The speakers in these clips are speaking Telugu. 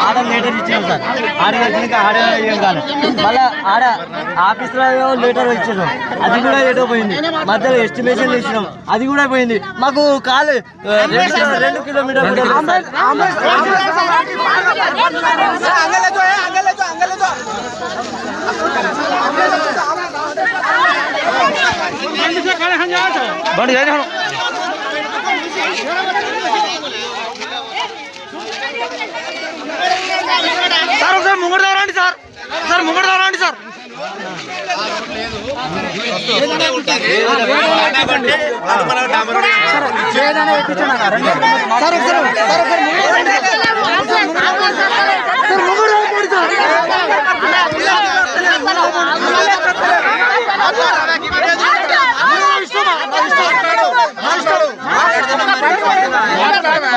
ఆర్డర్ లెటర్ ఇచ్చాం సార్ ఆర్డర్ వచ్చినాక ఆర్డర్ ఏం కాదు మళ్ళీ ఆడ ఆఫీస్లో లెటర్ ఇచ్చినాం అది కూడా ఏటో పోయింది మధ్యలో ఎస్టిమేషన్ ఇచ్చినాం అది కూడా పోయింది మాకు కాలు ఆ, రెండు కిలో- రెండు కిలోమీటర్లు కూడా లేదు సార్. బండి చేయండి హను. సార్ ఒకసారి ముంగడు రండి సార్ సార్ ముంగడు రండి సార్ సార్ ఒకసారి సార్ ఒకసారి ముంగడు రండి సార్ ముంగడు రండి సార్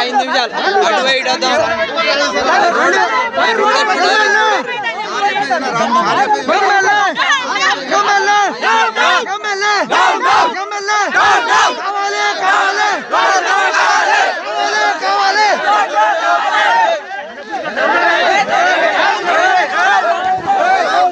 ఐదు నిమిషాలు అటు వేయడం కమల్ కమల్ కమల్ కమల్